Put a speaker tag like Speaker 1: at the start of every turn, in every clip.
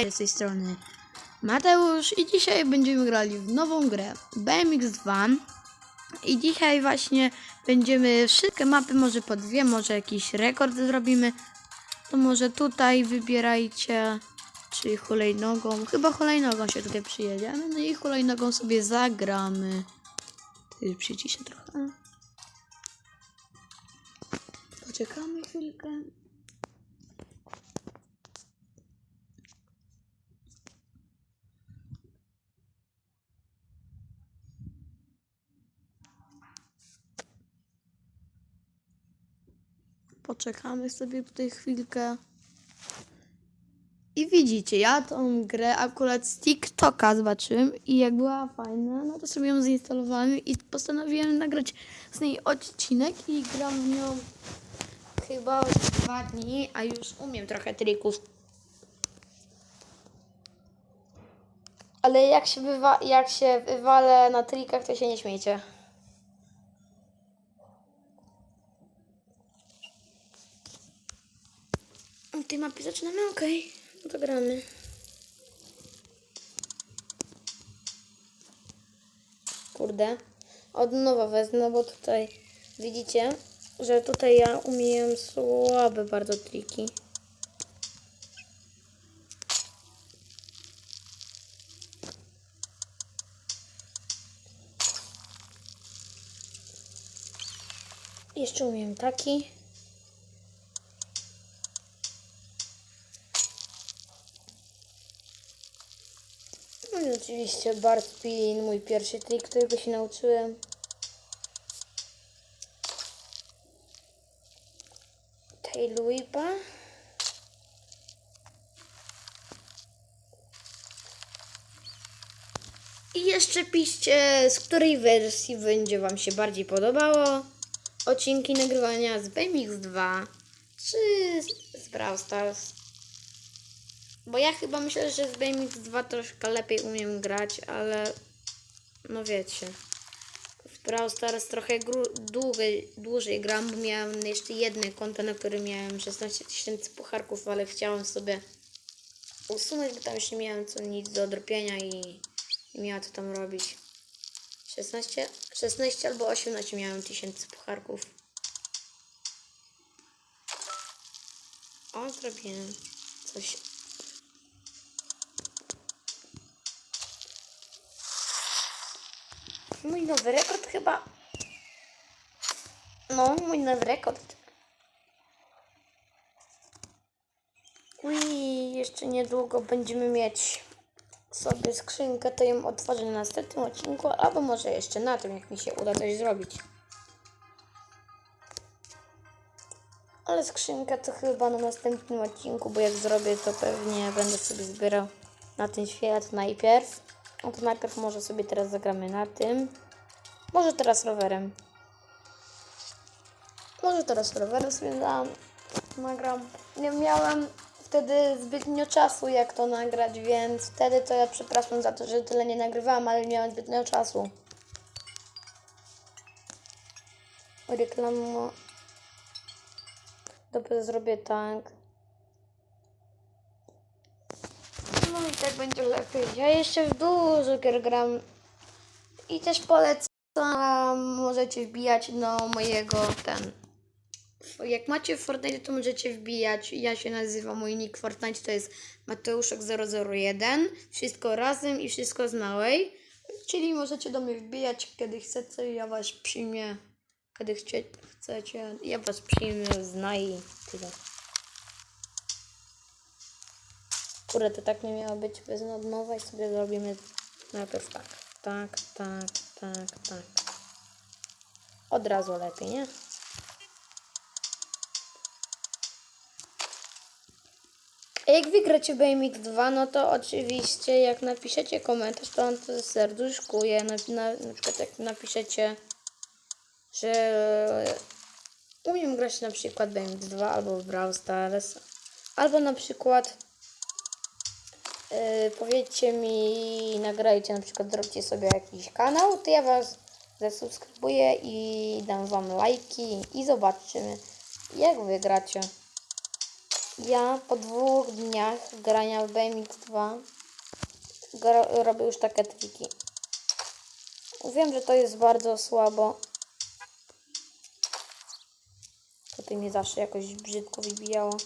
Speaker 1: Hej, z tej strony Mateusz i dzisiaj będziemy grali w nową grę BMX2 i dzisiaj właśnie będziemy wszystkie mapy, może po dwie, może jakiś rekord zrobimy, to może tutaj wybierajcie, czy hulajnogą, chyba hulajnogą się tutaj przyjedziemy, no i hulajnogą sobie zagramy. Ty przyciszę trochę. Poczekamy chwilkę. Poczekamy sobie tutaj chwilkę. I widzicie, ja tą grę akurat z TikToka zobaczyłem i jak była fajna, no to sobie ją zainstalowałem i postanowiłem nagrać z niej odcinek i gram w nią chyba dwa dni, a już umiem trochę trików. Ale jak się, bywa, jak się wywalę na trikach, to się nie śmiejcie. Tej mapie zaczynamy? Okej. No to gramy. Kurde. Od nowa wezmę, bo tutaj widzicie, że tutaj ja umiem słabe bardzo triki. Jeszcze umiem taki. No i oczywiście Bart Spin, mój pierwszy trik, którego się nauczyłem. Tail Whipa. I jeszcze piszcie, z której wersji będzie Wam się bardziej podobało. Odcinki nagrywania z BMX 2 czy z Brawl Stars. Bo ja chyba myślę, że z BMX 2 troszkę lepiej umiem grać, ale no wiecie. W Brawl Stars trochę dłużej, dłużej gram, bo miałem jeszcze jedno konto, na którym miałem 16 tysięcy pucharków, ale chciałem sobie usunąć, bo tam już nie miałem co nic do odrobienia i nie miała co tam robić. 16, 16 albo 18 miałem tysięcy pucharków. O, zrobiłem coś Mój nowy rekord chyba. No, mój nowy rekord. I jeszcze niedługo będziemy mieć sobie skrzynkę, to ją otworzę na następnym odcinku, albo może jeszcze na tym, jak mi się uda coś zrobić. Ale skrzynkę to chyba na następnym odcinku, bo jak zrobię, to pewnie będę sobie zbierał na ten świat najpierw. No to najpierw może sobie teraz zagramy na tym. Może teraz rowerem. Może teraz rowerem sobie dam, nagram. Nie miałem wtedy zbytnio czasu, jak to nagrać, więc wtedy to ja przepraszam za to, że tyle nie nagrywałam, ale nie miałem zbytnio czasu. Reklama. Dobrze, zrobię tak. No i tak będzie lepiej. Ja jeszcze w dużo gier gram. I też polecam, możecie wbijać do mojego ten. Jak macie Fortnite, to możecie wbijać. Ja się nazywam, mój nick Fortnite to jest Mateuszek001. Wszystko razem i wszystko z małej. Czyli możecie do mnie wbijać, kiedy chcecie, ja was przyjmę. Kiedy chcecie, ja was przyjmę, znaj tyle. Kurde, to tak nie miało być bez nowa i sobie zrobimy najpierw tak. Tak, tak, tak, tak. Od razu lepiej, nie? A jak wygracie BMX 2, no to oczywiście jak napiszecie komentarz, to on to serduszkuje. Na, na, na przykład jak napiszecie, że umiem grać na przykład BMX 2 albo w Brawl Stars, albo na przykład Yy, powiedzcie mi, nagrajcie na przykład, zróbcie sobie jakiś kanał, to ja was zasubskrybuję i dam wam lajki i zobaczymy, jak wygracie. Ja po dwóch dniach grania w BMX 2 gra- robię już takie triki. Wiem, że to jest bardzo słabo. Tutaj mnie zawsze jakoś brzydko wybijało.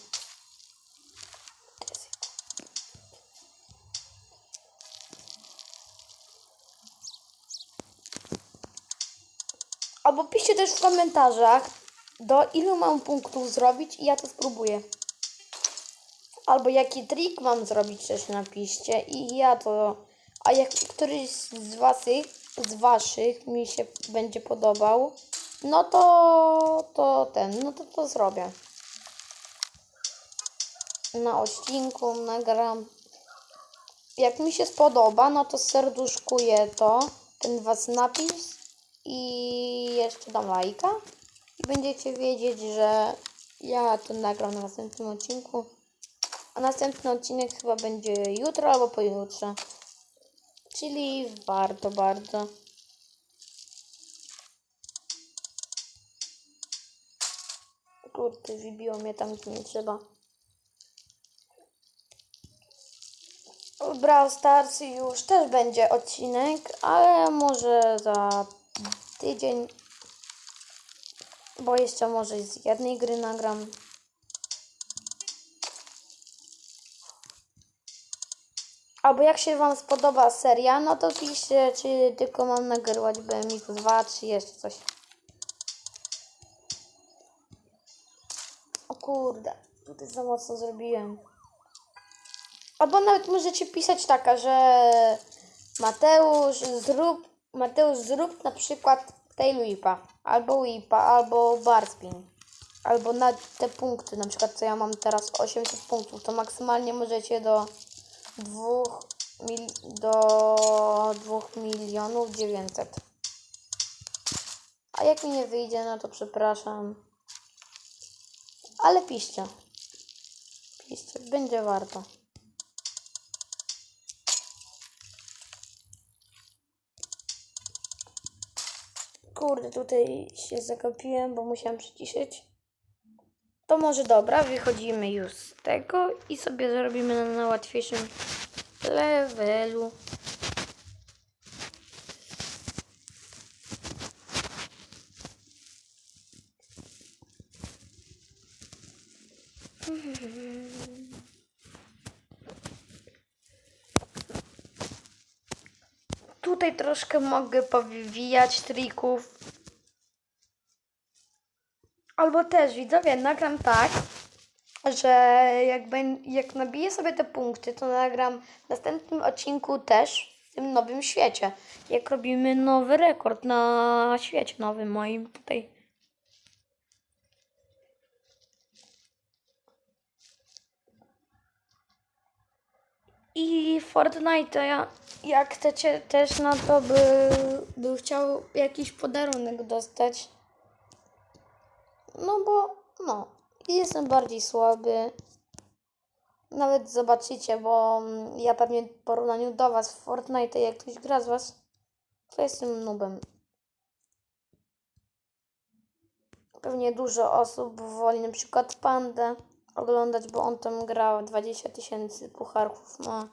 Speaker 1: Albo piszcie też w komentarzach, do ilu mam punktów zrobić i ja to spróbuję. Albo jaki trik mam zrobić też napiszcie i ja to... A jak któryś z waszych, z waszych mi się będzie podobał, no to, to ten, no to to zrobię. Na odcinku nagram. Jak mi się spodoba, no to serduszkuję to, ten was napis i jeszcze dam lajka i będziecie wiedzieć, że ja to nagram na następnym odcinku. A następny odcinek chyba będzie jutro albo pojutrze. Czyli warto bardzo. Kurde, wybiło mnie tam, gdzie nie trzeba. Brawl Stars już też będzie odcinek, ale może za tydzień. Bo jeszcze może z jednej gry nagram. Albo jak się Wam spodoba seria, no to piszcie, czy tylko mam nagrywać BMX 2, czy jeszcze coś. O kurde, tutaj za mocno zrobiłem. Albo nawet możecie pisać taka, że Mateusz zrób, Mateusz zrób na przykład Whipa, albo Whipa, albo Barspin. Albo na te punkty, na przykład co ja mam teraz 800 punktów, to maksymalnie możecie do 2 mil, do 2 milionów 900. A jak mi nie wyjdzie, no to przepraszam. Ale piszcie. Piszcie, będzie warto. Kurde, tutaj się zagapiłem, bo musiałam przyciszyć. To może dobra, wychodzimy już z tego i sobie zrobimy na, na łatwiejszym levelu. Tutaj troszkę mogę powywijać trików. Albo też widzowie, nagram tak, że jak, ben, jak nabiję sobie te punkty, to nagram w następnym odcinku też w tym nowym świecie. Jak robimy nowy rekord na świecie nowym moim tutaj. I Fortnite, ja, jak chcecie też na to, by, by chciał jakiś podarunek dostać. No bo, no, jestem bardziej słaby. Nawet zobaczycie, bo mm, ja pewnie w porównaniu do Was w Fortnite, jak ktoś gra z Was, to jestem nubem. Pewnie dużo osób woli na przykład Pandę oglądać, bo on tam grał 20 tysięcy pucharków ma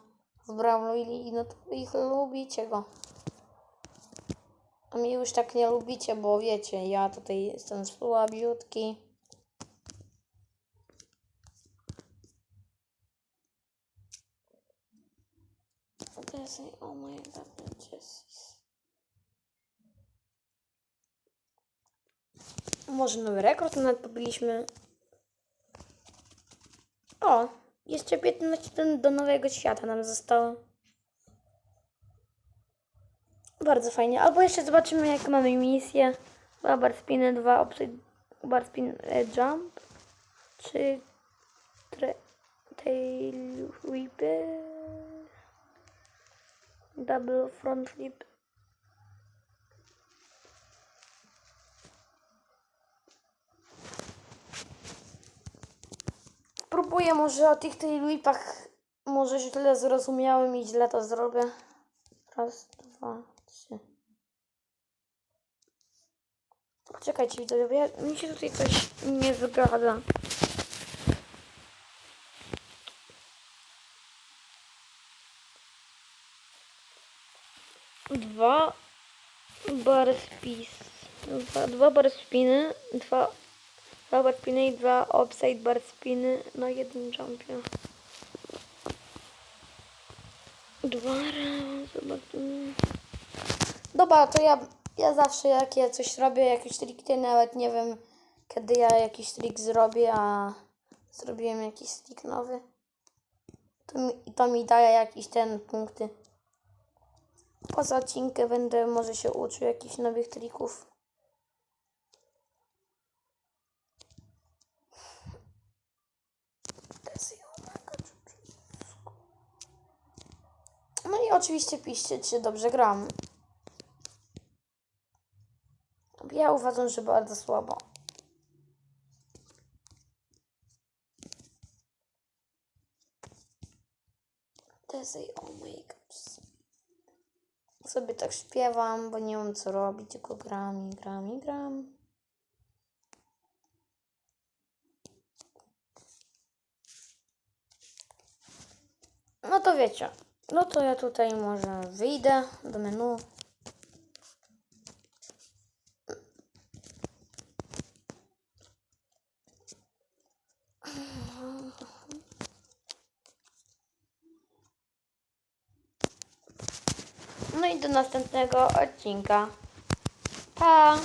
Speaker 1: w Brawlu i no to ich lubicie go. A mnie już tak nie lubicie, bo wiecie, ja tutaj jestem słabiutki. Disney, oh my god, Jesus. Może nowy rekord nawet pobiliśmy. O, jeszcze 15 dni do nowego świata nam zostało. Bardzo fajnie. Albo jeszcze zobaczymy, jak mamy misję. Bar Spin 2, Bar Spin e, Jump. Czy tre, Tail Whipy. Double Front Flip. Próbuję może o tych tail whipach. Może źle zrozumiałem i źle to zrobię. Raz, dwa, trzy. Poczekajcie, widzę, bo ja, mi się tutaj coś nie zgadza. Dwa bar spis. Dwa, dwa bar spiny, dwa, dwa bar spiny i dwa upside bar spiny na jednym jumpie. Dwa razy. Dobra, to ja, ja zawsze jak ja coś robię, jakiś trik, to nawet nie wiem kiedy ja jakiś trik zrobię, a zrobiłem jakiś trik nowy. To mi, to mi daje jakieś ten punkty. Poza odcinkiem będę może się uczył jakichś nowych trików. No i oczywiście piszcie, czy dobrze gram. Ja uważam, że bardzo słabo. Desy, oh my god. Sobie tak śpiewam, bo nie mam co robić, tylko gram i gram i gram. No to wiecie. No to ja tutaj może wyjdę do menu. No i do następnego odcinka. Pa!